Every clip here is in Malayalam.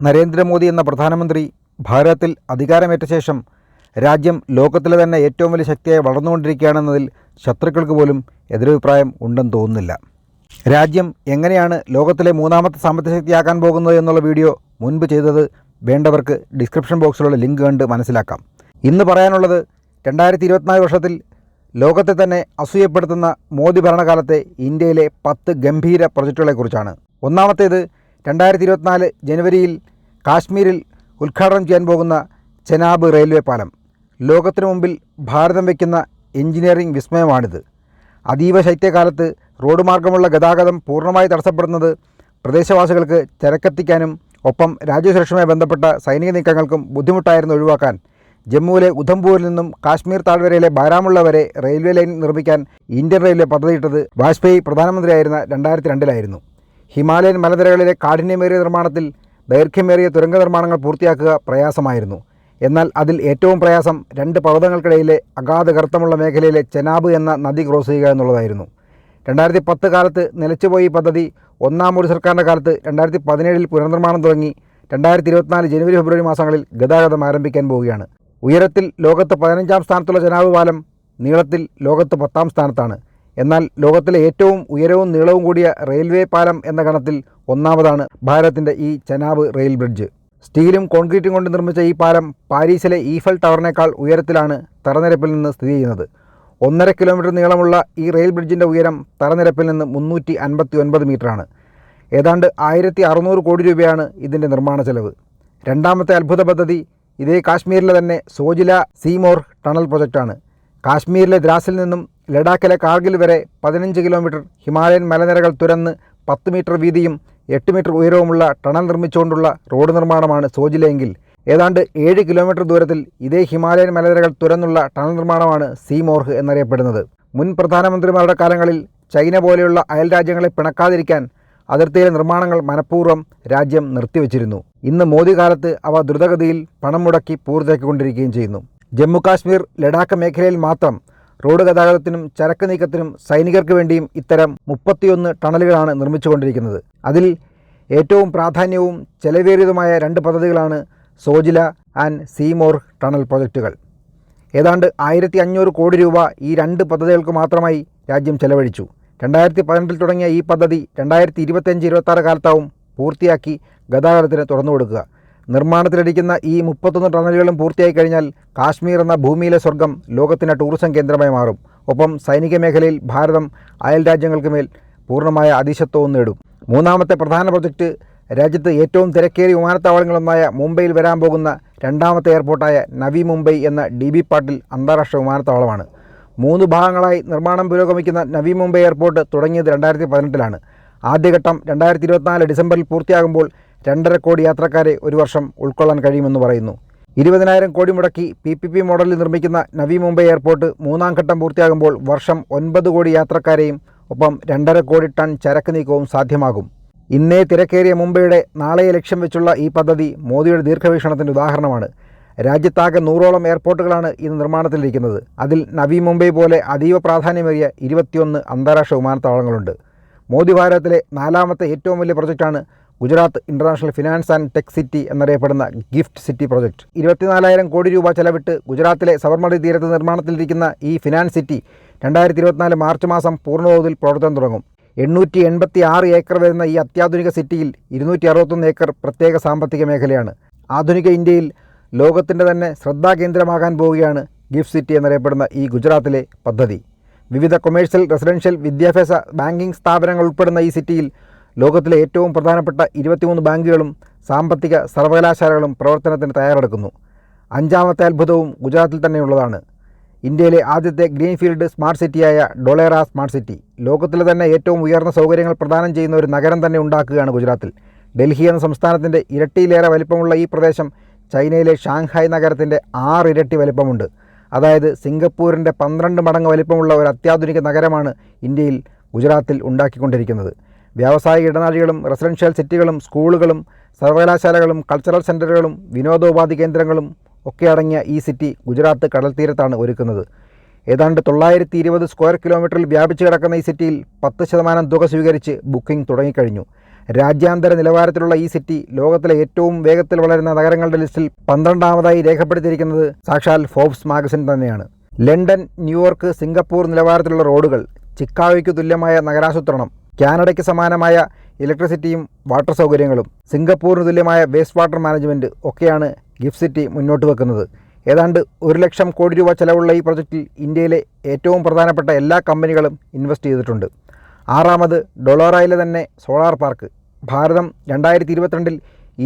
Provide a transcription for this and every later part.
നരേന്ദ്രമോദി എന്ന പ്രധാനമന്ത്രി ഭാരതത്തിൽ അധികാരമേറ്റ ശേഷം രാജ്യം ലോകത്തിലെ തന്നെ ഏറ്റവും വലിയ ശക്തിയായി വളർന്നുകൊണ്ടിരിക്കുകയാണെന്നതിൽ ശത്രുക്കൾക്ക് പോലും എതിരഭിപ്രായം ഉണ്ടെന്ന് തോന്നുന്നില്ല. രാജ്യം എങ്ങനെയാണ് ലോകത്തിലെ മൂന്നാമത്തെ സാമ്പത്തിക ശക്തിയാക്കാൻ പോകുന്നത് എന്നുള്ള വീഡിയോ മുൻപ് ചെയ്തത് വേണ്ടവർക്ക് ഡിസ്ക്രിപ്ഷൻ ബോക്സിലുള്ള ലിങ്ക് കണ്ട് മനസ്സിലാക്കാം. ഇന്ന് പറയാനുള്ളത് രണ്ടായിരത്തി ഇരുപത്തിനാല് വർഷത്തിൽ ലോകത്തെ തന്നെ അസൂയപ്പെടുത്തുന്ന മോദി ഭരണകാലത്തെ ഇന്ത്യയിലെ പത്ത് ഗംഭീര പ്രൊജക്റ്റുകളെക്കുറിച്ചാണ് ഒന്നാമത്തേത് രണ്ടായിരത്തി ഇരുപത്തിനാല് ജനുവരിയിൽ കാശ്മീരിൽ ഉദ്ഘാടനം ചെയ്യാൻ പോകുന്ന ചെനാബ് റെയിൽവേ പാലം ലോകത്തിനു മുമ്പിൽ ഭാരതം വയ്ക്കുന്ന എഞ്ചിനീയറിംഗ് വിസ്മയമാണിത്. അതീവ ശൈത്യകാലത്ത് റോഡ് മാർഗമുള്ള ഗതാഗതം പൂർണമായി തടസ്സപ്പെടുന്നത് പ്രദേശവാസികൾക്ക് ചരക്കെത്തിക്കാനും ഒപ്പം രാജ്യസുരക്ഷയുമായി ബന്ധപ്പെട്ട സൈനിക നീക്കങ്ങൾക്കും ബുദ്ധിമുട്ടായിരുന്നു ഒഴിവാക്കാൻ ജമ്മുവിലെ ഉധംപൂരിൽ നിന്നും കാശ്മീർ താഴ്വരയിലെ ബാരാമുള്ള വരെ റെയിൽവേ ലൈൻ നിർമ്മിക്കാൻ ഇന്ത്യൻ റെയിൽവേ പദ്ധതിയിട്ടത് വാജ്പേയി പ്രധാനമന്ത്രിയായിരുന്ന രണ്ടായിരത്തി രണ്ടിലായിരുന്നു ഹിമാലയൻ മലനിരകളിലെ കാഠിന്യമേറിയ നിർമ്മാണത്തിൽ ദൈർഘ്യമേറിയ തുരങ്ക നിർമ്മാണങ്ങൾ പൂർത്തിയാക്കുക പ്രയാസമായിരുന്നു. എന്നാൽ അതിൽ ഏറ്റവും പ്രയാസം രണ്ട് പർവതങ്ങൾക്കിടയിലെ അഗാധ കർത്തമുള്ള മേഖലയിലെ ചെനാബ് എന്ന നദി ക്രോസ് ചെയ്യുക എന്നുള്ളതായിരുന്നു. രണ്ടായിരത്തി പത്ത് കാലത്ത് നിലച്ചുപോയി പദ്ധതി ഒന്നാം മോഡി സർക്കാരിന്റെ കാലത്ത് രണ്ടായിരത്തി പതിനേഴിൽ പുനർനിർമ്മാണം തുടങ്ങി രണ്ടായിരത്തി ഇരുപത്തിനാല് ജനുവരി ഫെബ്രുവരി മാസങ്ങളിൽ ഗതാഗതം ആരംഭിക്കാൻ പോവുകയാണ്. ഉയരത്തിൽ ലോകത്ത് പതിനഞ്ചാം സ്ഥാനത്തുള്ള ചെനാബ് പാലം നീളത്തിൽ ലോകത്ത് പത്താം സ്ഥാനത്താണ്. എന്നാൽ ലോകത്തിലെ ഏറ്റവും ഉയരവും നീളവും കൂടിയ റെയിൽവേ പാലം എന്ന ഗണത്തിൽ ഒന്നാമതാണ് ഭാരതത്തിന്റെ ഈ ചെനാബ് റെയിൽ ബ്രിഡ്ജ്. സ്റ്റീലും കോൺക്രീറ്റും കൊണ്ട് നിർമ്മിച്ച ഈ പാലം പാരീസിലെ ഈഫൽ ടവറിനേക്കാൾ ഉയരത്തിലാണ് തറനിരപ്പിൽ നിന്ന് സ്ഥിതി ചെയ്യുന്നത്. ഒന്നര കിലോമീറ്റർ നീളമുള്ള ഈ റെയിൽ ബ്രിഡ്ജിന്റെ ഉയരം തറനിരപ്പിൽ നിന്ന് മുന്നൂറ്റി അൻപത്തി ഒൻപത് മീറ്ററാണ്. ഏതാണ്ട് ആയിരത്തി അറുന്നൂറ് കോടി രൂപയാണ് ഇതിന്റെ നിർമ്മാണ ചെലവ്. രണ്ടാമത്തെ അത്ഭുത പദ്ധതി ഇതേ കാശ്മീരിലെ തന്നെ സോജില സീമോർ ടണൽ പ്രൊജക്റ്റാണ്. കാശ്മീരിലെ ദ്രാസിൽ നിന്നും ലഡാക്കിലെ കാർഗിൽ വരെ പതിനഞ്ച് കിലോമീറ്റർ ഹിമാലയൻ മലനിരകൾ തുരന്ന് പത്ത് മീറ്റർ വീതിയും എട്ട് മീറ്റർ ഉയരവുമുള്ള ടണൽ നിർമ്മിച്ചുകൊണ്ടുള്ള റോഡ് നിർമ്മാണമാണ് സോജിലെങ്കിൽ. ഏതാണ്ട് ഏഴ് കിലോമീറ്റർ ദൂരത്തിൽ ഇതേ ഹിമാലയൻ മലനിരകൾ തുരന്നുള്ള ടണൽ നിർമ്മാണമാണ് സീമോർഹ് എന്നറിയപ്പെടുന്നത്. മുൻ പ്രധാനമന്ത്രിമാരുടെ കാലങ്ങളിൽ ചൈന പോലെയുള്ള അയൽ രാജ്യങ്ങളെ പിണക്കാതിരിക്കാൻ അതിർത്തിയിലെ നിർമ്മാണങ്ങൾ മനഃപൂർവം രാജ്യം നിർത്തിവച്ചിരുന്നു. ഇന്ന് മോദി കാലത്ത് അവ ദ്രുതഗതിയിൽ പണം മുടക്കി പൂർത്തിയാക്കിക്കൊണ്ടിരിക്കുകയും ചെയ്യുന്നു. ജമ്മു കാശ്മീർ ലഡാക്ക് മേഖലയിൽ മാത്രം റോഡ് ഗതാഗതത്തിനും ചരക്ക് നീക്കത്തിനും സൈനികർക്ക് വേണ്ടിയും ഇത്തരം മുപ്പത്തിയൊന്ന് ടണലുകളാണ് നിർമ്മിച്ചുകൊണ്ടിരിക്കുന്നത്. അതിൽ ഏറ്റവും പ്രാധാന്യവും ചെലവേറിയതുമായ രണ്ട് പദ്ധതികളാണ് സോജില ആൻഡ് സീമോർ ടണൽ പ്രൊജക്റ്റുകൾ ഏതാണ്ട് ആയിരത്തി അഞ്ഞൂറ് കോടി രൂപ ഈ രണ്ട് പദ്ധതികൾക്ക് മാത്രമായി രാജ്യം ചെലവഴിച്ചു. രണ്ടായിരത്തി പതിനെട്ടിൽ തുടങ്ങിയ ഈ പദ്ധതി രണ്ടായിരത്തി ഇരുപത്തഞ്ച് ഇരുപത്താറ് കാലത്താവും പൂർത്തിയാക്കി ഗതാഗതത്തിന് തുറന്നു കൊടുക്കുക നിർമ്മാണത്തിലിരിക്കുന്ന ഈ മുപ്പത്തൊന്ന് ടണലുകളും പൂർത്തിയായി കഴിഞ്ഞാൽ കാശ്മീർ എന്ന ഭൂമിയിലെ സ്വർഗം ലോകത്തിന്റെ ടൂറിസം കേന്ദ്രമായി മാറും. ഒപ്പം സൈനിക മേഖലയിൽ ഭാരതം അയൽ രാജ്യങ്ങൾക്ക് മേൽ പൂർണമായ അതിശത്വവും നേടും. മൂന്നാമത്തെ പ്രധാന പ്രൊജക്റ്റ് രാജ്യത്ത് ഏറ്റവും തിരക്കേറിയ വിമാനത്താവളങ്ങളൊന്നായ മുംബൈയിൽ വരാൻ പോകുന്ന രണ്ടാമത്തെ എയർപോർട്ടായ നവി മുംബൈ എന്ന ഡി ബി പാട്ടിൽ അന്താരാഷ്ട്ര വിമാനത്താവളമാണ്. മൂന്ന് ഭാഗങ്ങളായി നിർമ്മാണം പുരോഗമിക്കുന്ന നവി മുംബൈ എയർപോർട്ട് തുടങ്ങിയത് രണ്ടായിരത്തി പതിനെട്ടിലാണ്. ആദ്യഘട്ടം രണ്ടായിരത്തി ഇരുപത്തിനാല് ഡിസംബറിൽ പൂർത്തിയാകുമ്പോൾ രണ്ടര കോടി യാത്രക്കാരെ ഒരു വർഷം ഉൾക്കൊള്ളാൻ കഴിയുമെന്ന് പറയുന്നു. ഇരുപതിനായിരം കോടി മുടക്കി പി പി പി മോഡലിൽ നിർമ്മിക്കുന്ന നവി മുംബൈ എയർപോർട്ട് മൂന്നാം ഘട്ടം പൂർത്തിയാകുമ്പോൾ വർഷം ഒൻപത് കോടി യാത്രക്കാരെയും ഒപ്പം രണ്ടര കോടി ടൺ ചരക്ക് നീക്കവും സാധ്യമാകും. ഇന്നേ തിരക്കേറിയ മുംബൈയുടെ നാളെയെ ലക്ഷ്യം വെച്ചുള്ള ഈ പദ്ധതി മോദിയുടെ ദീർഘവീക്ഷണത്തിന്റെ ഉദാഹരണമാണ്. രാജ്യത്താകെ നൂറോളം എയർപോർട്ടുകളാണ് ഇന്ന് നിർമ്മാണത്തിലിരിക്കുന്നത്. അതിൽ നവി മുംബൈ പോലെ അതീവ പ്രാധാന്യമേറിയ ഇരുപത്തിയൊന്ന് അന്താരാഷ്ട്ര വിമാനത്താവളങ്ങളുണ്ട്. മോദി ഭാരതത്തിലെ നാലാമത്തെ ഏറ്റവും വലിയ പ്രൊജക്റ്റാണ് Gujarat international finance and tech city എന്നറിയപ്പെടുന്ന ഗിഫ്റ്റ് സിറ്റി പ്രൊജക്ട് ഇരുപത്തിനാലായിരം കോടി രൂപ ചെലവിട്ട് ഗുജറാത്തിലെ സബർമതി തീരത്ത് നിർമ്മാണത്തിലിരിക്കുന്ന ഈ ഫിനാൻസ് സിറ്റി രണ്ടായിരത്തി ഇരുപത്തിനാല് മാർച്ച് മാസം പൂർണതോതിൽ പ്രവർത്തനം തുടങ്ങും. എണ്ണൂറ്റി എൺപത്തി ആറ് ഏക്കർ വരുന്ന ഈ അത്യാധുനിക സിറ്റിയിൽ ഇരുന്നൂറ്റി അറുപത്തൊന്ന് ഏക്കർ പ്രത്യേക സാമ്പത്തിക മേഖലയാണ്. ആധുനിക ഇന്ത്യയിൽ ലോകത്തിന്റെ തന്നെ ശ്രദ്ധാകേന്ദ്രമാകാൻ പോവുകയാണ് ഗിഫ്റ്റ് സിറ്റി എന്നറിയപ്പെടുന്ന ഈ ഗുജറാത്തിലെ പദ്ധതി. വിവിധ കൊമേഴ്ഷ്യൽ റെസിഡൻഷ്യൽ വിദ്യാഭ്യാസ ബാങ്കിംഗ് സ്ഥാപനങ്ങൾ ഉൾപ്പെടുന്ന ഈ സിറ്റിയിൽ ലോകത്തിലെ ഏറ്റവും പ്രധാനപ്പെട്ട ഇരുപത്തിമൂന്ന് ബാങ്കുകളും സാമ്പത്തിക സർവകലാശാലകളും പ്രവർത്തനത്തിന് തയ്യാറെടുക്കുന്നു. അഞ്ചാമത്തെ അത്ഭുതവും ഗുജറാത്തിൽ തന്നെയുള്ളതാണ്. ഇന്ത്യയിലെ ആദ്യത്തെ ഗ്രീൻഫീൽഡ് സ്മാർട്ട് സിറ്റിയായ ഡൊളേറ സ്മാർട്ട് സിറ്റി. ലോകത്തിലെ തന്നെ ഏറ്റവും ഉയർന്ന സൗകര്യങ്ങൾ പ്രദാനം ചെയ്യുന്ന ഒരു നഗരം തന്നെ ഉണ്ടാക്കുകയാണ് ഗുജറാത്തിൽ. ഡൽഹി എന്ന സംസ്ഥാനത്തിന്റെ ഇരട്ടിയിലേറെ വലിപ്പമുള്ള ഈ പ്രദേശം ചൈനയിലെ ഷാങ്ഹായ് നഗരത്തിന്റെ ഇരട്ടി വലിപ്പമുണ്ട്. അതായത് സിംഗപ്പൂരിന്റെ പന്ത്രണ്ട് മടങ്ങ് വലിപ്പമുള്ള ഒരു അത്യാധുനിക നഗരമാണ് ഇന്ത്യയിൽ ഗുജറാത്തിൽ ഉണ്ടാക്കിക്കൊണ്ടിരിക്കുന്നത്. വ്യാവസായിക ഇടനാഴികളും റെസിഡൻഷ്യൽ സിറ്റികളും സ്കൂളുകളും സർവകലാശാലകളും കൾച്ചറൽ സെന്ററുകളും വിനോദോപാധി കേന്ദ്രങ്ങളും ഒക്കെ അടങ്ങിയ ഈ സിറ്റി ഗുജറാത്ത് കടൽ തീരത്താണ് ഒരുക്കുന്നത്. ഏതാണ്ട് തൊള്ളായിരത്തി ഇരുപത് സ്ക്വയർ കിലോമീറ്ററിൽ വ്യാപിച്ചു കിടക്കുന്ന ഈ സിറ്റിയിൽ പത്ത് ശതമാനം തുക സ്വീകരിച്ച് ബുക്കിംഗ് തുടങ്ങിക്കഴിഞ്ഞു. രാജ്യാന്തര നിലവാരത്തിലുള്ള ഈ സിറ്റി ലോകത്തിലെ ഏറ്റവും വേഗത്തിൽ വളരുന്ന നഗരങ്ങളുടെ ലിസ്റ്റിൽ പന്ത്രണ്ടാമതായി രേഖപ്പെടുത്തിയിരിക്കുന്നത് സാക്ഷാൽ ഫോബ്സ് മാഗസിൻ തന്നെയാണ്. ലണ്ടൻ ന്യൂയോർക്ക് സിംഗപ്പൂർ നിലവാരത്തിലുള്ള റോഡുകൾ ചിക്കാഗോയ്ക്ക് തുല്യമായ നഗരാസൂത്രണം കാനഡയ്ക്ക് സമാനമായ ഇലക്ട്രിസിറ്റിയും വാട്ടർ സൗകര്യങ്ങളും സിംഗപ്പൂരിന് തുല്യമായ വേസ്റ്റ് വാട്ടർ മാനേജ്മെന്റ് ഒക്കെയാണ് ഗിഫ്റ്റ് സിറ്റി മുന്നോട്ട് വെക്കുന്നത്. ഏതാണ്ട് ഒരു ലക്ഷം കോടി രൂപ ചെലവുള്ള ഈ പ്രൊജക്റ്റിൽ ഇന്ത്യയിലെ ഏറ്റവും പ്രധാനപ്പെട്ട എല്ലാ കമ്പനികളും ഇൻവെസ്റ്റ് ചെയ്തിട്ടുണ്ട്. ആറാമത് ഡൊളോറയിലെ തന്നെ സോളാർ പാർക്ക്. ഭാരതം രണ്ടായിരത്തി ഇരുപത്തിരണ്ടിൽ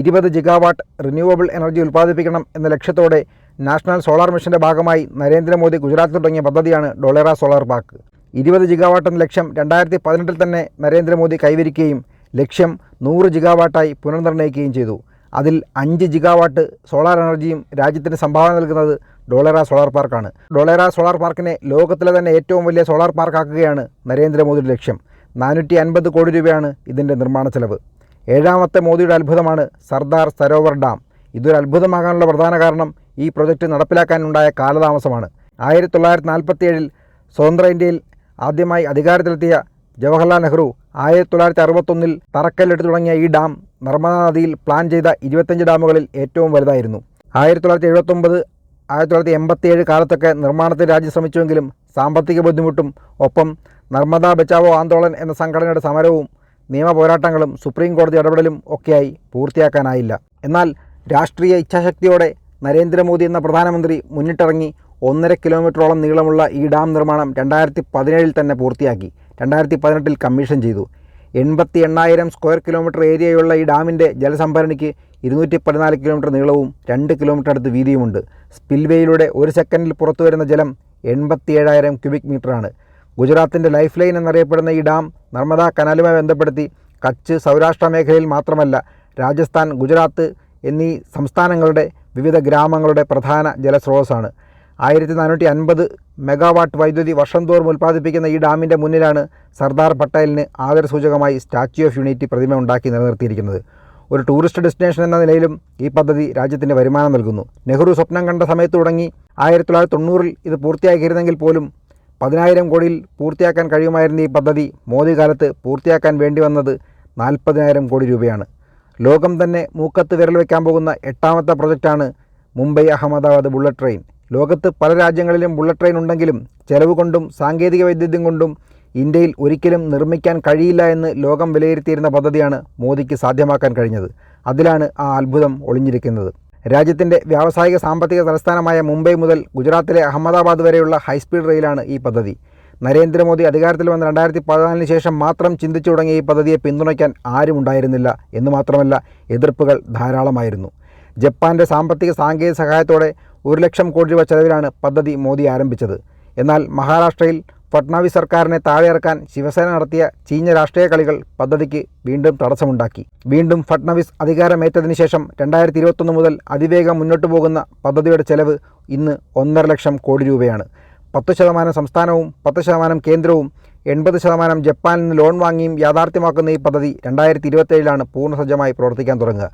ഇരുപത് ജിഗാവാട്ട് റിന്യൂവബിൾ എനർജി ഉൽപ്പാദിപ്പിക്കണം എന്ന ലക്ഷ്യത്തോടെ നാഷണൽ സോളാർ മിഷന്റെ ഭാഗമായി നരേന്ദ്രമോദി ഗുജറാത്ത് തുടങ്ങിയ പദ്ധതിയാണ് ഡൊളേറ സോളാർ പാർക്ക്. ഇരുപത് ജിഗാവാട്ടെന്ന ലക്ഷ്യം രണ്ടായിരത്തി പതിനെട്ടിൽ തന്നെ നരേന്ദ്രമോദി കൈവരിക്കുകയും ലക്ഷ്യം നൂറ് ജിഗാവാട്ടായി പുനർനിർണയിക്കുകയും ചെയ്തു. അതിൽ അഞ്ച് ജിഗാവാട്ട് സോളാർ എനർജിയും രാജ്യത്തിന് സംഭാവന നൽകുന്നത് ഡോളേറ സോളാർ പാർക്കാണ് ഡോളേറ സോളാർ പാർക്കിനെ ലോകത്തിലെ തന്നെ ഏറ്റവും വലിയ സോളാർ പാർക്കാക്കുകയാണ് നരേന്ദ്രമോദിയുടെ ലക്ഷ്യം. നാനൂറ്റി അൻപത് കോടി രൂപയാണ് ഇതിന്റെ നിർമ്മാണ ചെലവ്. ഏഴാമത്തെ മോദിയുടെ അത്ഭുതമാണ് സർദാർ സരോവർ ഡാം. ഇതൊരു അത്ഭുതമാകാനുള്ള പ്രധാന കാരണം ഈ പ്രൊജക്റ്റ് നടപ്പിലാക്കാനുണ്ടായ കാലതാമസമാണ്. ആയിരത്തി തൊള്ളായിരത്തി നാൽപ്പത്തിയേഴിൽ സ്വതന്ത്ര ഇന്ത്യയിൽ ആദ്യമായി അധികാരത്തിലെത്തിയ ജവഹർലാൽ നെഹ്റു ആയിരത്തി തൊള്ളായിരത്തി അറുപത്തൊന്നിൽ തറക്കല്ലെടുത്തു തുടങ്ങിയ ഈ ഡാം നർമ്മദാ നദിയിൽ പ്ലാൻ ചെയ്ത ഇരുപത്തഞ്ച് ഡാമുകളിൽ ഏറ്റവും വലുതായിരുന്നു. ആയിരത്തി തൊള്ളായിരത്തി എഴുപത്തൊമ്പത് ആയിരത്തി തൊള്ളായിരത്തി എൺപത്തിയേഴ് കാലത്തൊക്കെ നിർമ്മാണത്തിൽ രാജ്യം ശ്രമിച്ചുവെങ്കിലും സാമ്പത്തിക ബുദ്ധിമുട്ടും ഒപ്പം നർമ്മദാ ബച്ചാവോ ആന്തോളൻ എന്ന സംഘടനയുടെ സമരവും നിയമ പോരാട്ടങ്ങളും സുപ്രീം കോടതി ഇടപെടലും ഒക്കെയായി പൂർത്തിയാക്കാനായില്ല. എന്നാൽ രാഷ്ട്രീയ ഇച്ഛാശക്തിയോടെ നരേന്ദ്രമോദി എന്ന പ്രധാനമന്ത്രി മുന്നിട്ടിറങ്ങി ഒന്നര കിലോമീറ്ററോളം നീളമുള്ള ഈ ഡാം നിർമ്മാണം രണ്ടായിരത്തി പതിനേഴിൽ തന്നെ പൂർത്തിയാക്കി. രണ്ടായിരത്തി പതിനെട്ടിൽ കമ്മീഷൻ ചെയ്തു. എൺപത്തി എണ്ണായിരം സ്ക്വയർ കിലോമീറ്റർ ഏരിയയുള്ള ഈ ഡാമിന്റെ ജലസംഭരണിക്ക് ഇരുന്നൂറ്റി പതിനാല് കിലോമീറ്റർ നീളവും രണ്ട് കിലോമീറ്റർ അടുത്ത് വീതിയുമുണ്ട്. സ്പിൽവേയിലൂടെ ഒരു സെക്കൻഡിൽ പുറത്തു വരുന്ന ജലം എൺപത്തി ഏഴായിരം ക്യൂബിക് മീറ്ററാണ്. ഗുജറാത്തിന്റെ ലൈഫ് ലൈൻ എന്നറിയപ്പെടുന്ന ഈ ഡാം നർമ്മദ കനാലുമായി ബന്ധപ്പെടുത്തി കച്ച് സൗരാഷ്ട്ര മേഖലയിൽ മാത്രമല്ല രാജസ്ഥാൻ ഗുജറാത്ത് എന്നീ സംസ്ഥാനങ്ങളുടെ വിവിധ ഗ്രാമങ്ങളുടെ പ്രധാന ജലസ്രോതസ്സാണ്. ആയിരത്തി നാനൂറ്റി അൻപത് മെഗാവാട്ട് വൈദ്യുതി വർഷം തോറും ഉൽപ്പാദിപ്പിക്കുന്ന ഈ ഡാമിന്റെ മുന്നിലാണ് സർദാർ പട്ടേലിന് ആദരസൂചകമായി സ്റ്റാച്യു ഓഫ് യൂണിറ്റി പ്രതിമ ഉണ്ടാക്കി നിലനിർത്തിയിരിക്കുന്നത്. ഒരു ടൂറിസ്റ്റ് ഡെസ്റ്റിനേഷൻ എന്ന നിലയിലും ഈ പദ്ധതി രാജ്യത്തിന്റെ വരുമാനം നൽകുന്നു. നെഹ്റു സ്വപ്നം കണ്ട സമയത്ത് തുടങ്ങി ആയിരത്തി തൊള്ളായിരത്തി തൊണ്ണൂറിൽ ഇത് പൂർത്തിയാക്കിയിരുന്നെങ്കിൽ പോലും പതിനായിരം കോടിയിൽ പൂർത്തിയാക്കാൻ കഴിയുമായിരുന്ന ഈ പദ്ധതി മോദി കാലത്ത് പൂർത്തിയാക്കാൻ വേണ്ടി വന്നത് നാൽപ്പതിനായിരം കോടി രൂപയാണ്. ലോകം തന്നെ മൂക്കത്ത് വിരൽ വയ്ക്കാൻ പോകുന്ന എട്ടാമത്തെ പ്രൊജക്റ്റാണ് മുംബൈ അഹമ്മദാബാദ് ബുള്ളറ്റ് ട്രെയിൻ. ലോകത്ത് പല രാജ്യങ്ങളിലും ബുള്ളറ്റ് ട്രെയിൻ ഉണ്ടെങ്കിലും ചെലവ് കൊണ്ടും സാങ്കേതിക വൈദ്യുതി കൊണ്ടും ഇന്ത്യയിൽ ഒരിക്കലും നിർമ്മിക്കാൻ കഴിയില്ല എന്ന് ലോകം വിലയിരുത്തിയിരുന്ന പദ്ധതിയാണ് മോദിക്ക് സാധ്യമാക്കാൻ കഴിഞ്ഞത്. അതിലാണ് ആ അത്ഭുതം ഒളിഞ്ഞിരിക്കുന്നത്. രാജ്യത്തിന്റെ വ്യാവസായിക സാമ്പത്തിക തലസ്ഥാനമായ മുംബൈ മുതൽ ഗുജറാത്തിലെ അഹമ്മദാബാദ് വരെയുള്ള ഹൈസ്പീഡ് റെയിലാണ് ഈ പദ്ധതി. നരേന്ദ്രമോദി അധികാരത്തിൽ വന്ന രണ്ടായിരത്തി പതിനാലിന് ശേഷം മാത്രം ചിന്തിച്ചു തുടങ്ങിയ ഈ പദ്ധതിയെ പിന്തുണയ്ക്കാൻ ആരും ഉണ്ടായിരുന്നില്ല എന്ന് മാത്രമല്ല എതിർപ്പുകൾ ധാരാളമായിരുന്നു. ജപ്പാന്റെ സാമ്പത്തിക സാങ്കേതിക സഹായത്തോടെ ഒരു ലക്ഷം കോടി രൂപ ചെലവിലാണ് പദ്ധതി മോദി ആരംഭിച്ചത്. എന്നാൽ മഹാരാഷ്ട്രയിൽ ഫട്നാവിസ് സർക്കാരിനെ താഴെയിറക്കാൻ ശിവസേന നടത്തിയ ചീഞ്ഞ രാഷ്ട്രീയ കളികൾ പദ്ധതിക്ക് വീണ്ടും തടസ്സമുണ്ടാക്കി. വീണ്ടും ഫട്നാവിസ് അധികാരമേറ്റതിന് ശേഷം രണ്ടായിരത്തി ഇരുപത്തൊന്ന് മുതൽ അതിവേഗം മുന്നോട്ടു പോകുന്ന പദ്ധതിയുടെ ചെലവ് ഇന്ന് ഒന്നര ലക്ഷം കോടി രൂപയാണ്. പത്ത് ശതമാനം സംസ്ഥാനവും പത്ത് ശതമാനം കേന്ദ്രവും എൺപത് ശതമാനം ജപ്പാനിൽ നിന്ന് ലോൺ വാങ്ങിയും യാഥാർത്ഥ്യമാക്കുന്ന ഈ പദ്ധതി രണ്ടായിരത്തി ഇരുപത്തേഴിലാണ് പൂർണസജ്ജമായി പ്രവർത്തിക്കാൻ തുടങ്ങുക.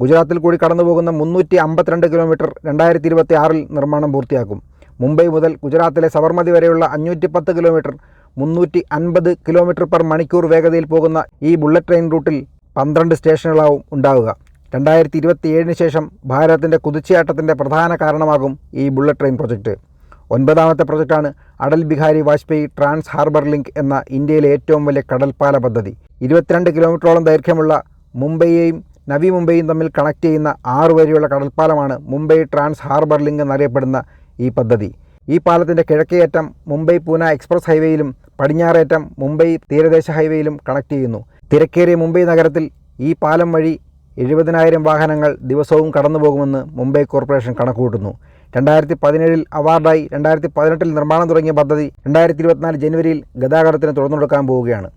ഗുജറാത്തിൽ കൂടി കടന്നു പോകുന്ന മുന്നൂറ്റി അമ്പത്തിരണ്ട് കിലോമീറ്റർ രണ്ടായിരത്തി ഇരുപത്തി ആറിൽ നിർമ്മാണം പൂർത്തിയാക്കും. മുംബൈ മുതൽ ഗുജറാത്തിലെ സബർമതി വരെയുള്ള അഞ്ഞൂറ്റി പത്ത് കിലോമീറ്റർ മുന്നൂറ്റി അൻപത് കിലോമീറ്റർ പെർ മണിക്കൂർ വേഗതയിൽ പോകുന്ന ഈ ബുള്ളറ്റ് ട്രെയിൻ റൂട്ടിൽ പന്ത്രണ്ട് സ്റ്റേഷനുകളാവും ഉണ്ടാവുക. രണ്ടായിരത്തി ഇരുപത്തി ഏഴിന് ശേഷം ഭാരതത്തിന്റെ കുതിച്ചയാട്ടത്തിന്റെ പ്രധാന കാരണമാകും ഈ ബുള്ളറ്റ് ട്രെയിൻ പ്രൊജക്റ്റ് ഒൻപതാമത്തെ പ്രൊജക്റ്റാണ് Atal Bihari Vajpayee trans harbour link എന്ന ഇന്ത്യയിലെ ഏറ്റവും വലിയ കടൽപ്പാല പദ്ധതി. ഇരുപത്തിരണ്ട് കിലോമീറ്ററോളം ദൈർഘ്യമുള്ള മുംബൈയെയും നവി മുംബൈയും തമ്മിൽ കണക്ട് ചെയ്യുന്ന ആറ് വരെയുള്ള കടൽപ്പാലമാണ് മുംബൈ ട്രാൻസ് ഹാർബർ ലിങ്ക് എന്നറിയപ്പെടുന്ന ഈ പദ്ധതി. ഈ പാലത്തിന്റെ കിഴക്കേയറ്റം മുംബൈ പൂന എക്സ്പ്രസ് ഹൈവേയിലും പടിഞ്ഞാറേറ്റം മുംബൈ തീരദേശ ഹൈവേയിലും കണക്ട് ചെയ്യുന്നു. തിരക്കേറിയ മുംബൈ നഗരത്തിൽ ഈ പാലം വഴി എഴുപതിനായിരം വാഹനങ്ങൾ ദിവസവും കടന്നുപോകുമെന്ന് മുംബൈ കോർപ്പറേഷൻ കണക്കുകൂട്ടുന്നു. രണ്ടായിരത്തി പതിനേഴിൽ അവാർഡായി രണ്ടായിരത്തി പതിനെട്ടിൽ നിർമ്മാണം തുടങ്ങിയ പദ്ധതി രണ്ടായിരത്തി ഇരുപത്തിനാല് ജനുവരിയിൽ ഗതാഗതത്തിന് തുറന്നുകൊടുക്കാൻ പോവുകയാണ്.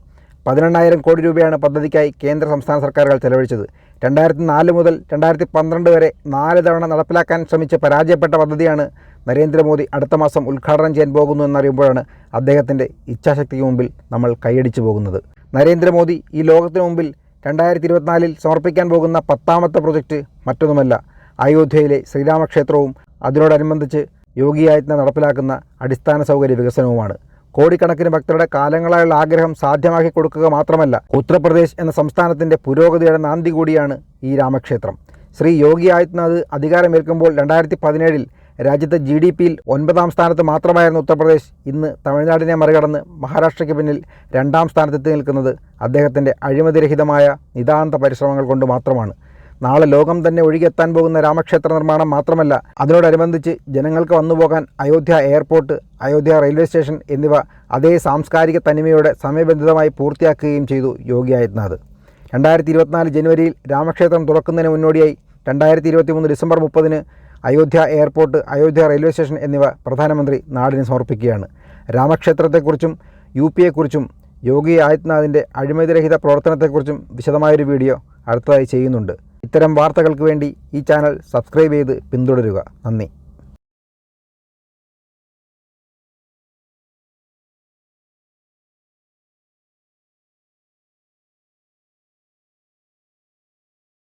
പതിനെണ്ണായിരം കോടി രൂപയാണ് പദ്ധതിക്കായി കേന്ദ്ര സംസ്ഥാന സർക്കാരുകൾ ചെലവഴിച്ചത്. രണ്ടായിരത്തി നാല് മുതൽ രണ്ടായിരത്തി പന്ത്രണ്ട് വരെ നാല് തവണ നടപ്പിലാക്കാൻ ശ്രമിച്ച് പരാജയപ്പെട്ട പദ്ധതിയാണ് നരേന്ദ്രമോദി അടുത്ത മാസം ഉദ്ഘാടനം ചെയ്യാൻ പോകുന്നു എന്നറിയുമ്പോഴാണ് അദ്ദേഹത്തിന്റെ ഇച്ഛാശക്തിക്ക് മുമ്പിൽ നമ്മൾ കൈയടിച്ചു പോകുന്നത്. നരേന്ദ്രമോദി ഈ ലോകത്തിനു മുമ്പിൽ രണ്ടായിരത്തി ഇരുപത്തിനാലിൽ സമർപ്പിക്കാൻ പോകുന്ന പത്താമത്തെ പ്രൊജക്റ്റ് മറ്റൊന്നുമല്ല. അയോധ്യയിലെ ശ്രീരാമക്ഷേത്രവും അതിനോടനുബന്ധിച്ച് യോഗി ആദിത്യനാഥ് നടപ്പിലാക്കുന്ന അടിസ്ഥാന സൗകര്യ വികസനവുമാണ്. കോടിക്കണക്കിന് ഭക്തരുടെ കാലങ്ങളായുള്ള ആഗ്രഹം സാധ്യമാക്കി കൊടുക്കുക മാത്രമല്ല ഉത്തർപ്രദേശ് എന്ന സംസ്ഥാനത്തിന്റെ പുരോഗതിയുടെ നാന്തി കൂടിയാണ് ഈ രാമക്ഷേത്രം. ശ്രീ യോഗി ആദിത്യനാഥ് അധികാരമേൽക്കുമ്പോൾ രണ്ടായിരത്തി പതിനേഴിൽ രാജ്യത്തെ ജി ഡി പിയിൽ ഒൻപതാം സ്ഥാനത്ത് മാത്രമായിരുന്ന ഉത്തർപ്രദേശ്. ഇന്ന് തമിഴ്നാടിനെ മറികടന്ന് മഹാരാഷ്ട്രയ്ക്ക് പിന്നിൽ രണ്ടാം സ്ഥാനത്തെത്തി നിൽക്കുന്നത് അദ്ദേഹത്തിന്റെ അഴിമതിരഹിതമായ നിതാന്ത പരിശ്രമങ്ങൾ കൊണ്ട് മാത്രമാണ്. നാളെ ലോകം തന്നെ ഒഴുകിയെത്താൻ പോകുന്ന രാമക്ഷേത്ര നിർമ്മാണം മാത്രമല്ല അതിനോടനുബന്ധിച്ച് ജനങ്ങൾക്ക് വന്നുപോകാൻ Ayodhya airport Ayodhya railway station എന്നിവ അതേ സാംസ്കാരിക തനിമയോടെ സമയബന്ധിതമായി പൂർത്തിയാക്കുകയും ചെയ്തു യോഗി ആദിത്യനാഥ്. രണ്ടായിരത്തി ഇരുപത്തിനാല് ജനുവരിയിൽ രാമക്ഷേത്രം തുറക്കുന്നതിന് മുന്നോടിയായി രണ്ടായിരത്തി ഇരുപത്തി മൂന്ന് ഡിസംബർ മുപ്പതിന് Ayodhya airport Ayodhya railway station എന്നിവ പ്രധാനമന്ത്രി നാടിന് സമർപ്പിക്കുകയാണ്. രാമക്ഷേത്രത്തെക്കുറിച്ചും യു പിയെക്കുറിച്ചും യോഗി ആദിത്യനാഥിന്റെ അഴിമതിരഹിത പ്രവർത്തനത്തെക്കുറിച്ചും വിശദമായൊരു വീഡിയോ അടുത്തതായി ചെയ്യുന്നുണ്ട്. ഇത്തരം വാർത്തകൾക്ക് വേണ്ടി ഈ ചാനൽ സബ്സ്ക്രൈബ് ചെയ്ത് പിന്തുടരുക. നന്ദി.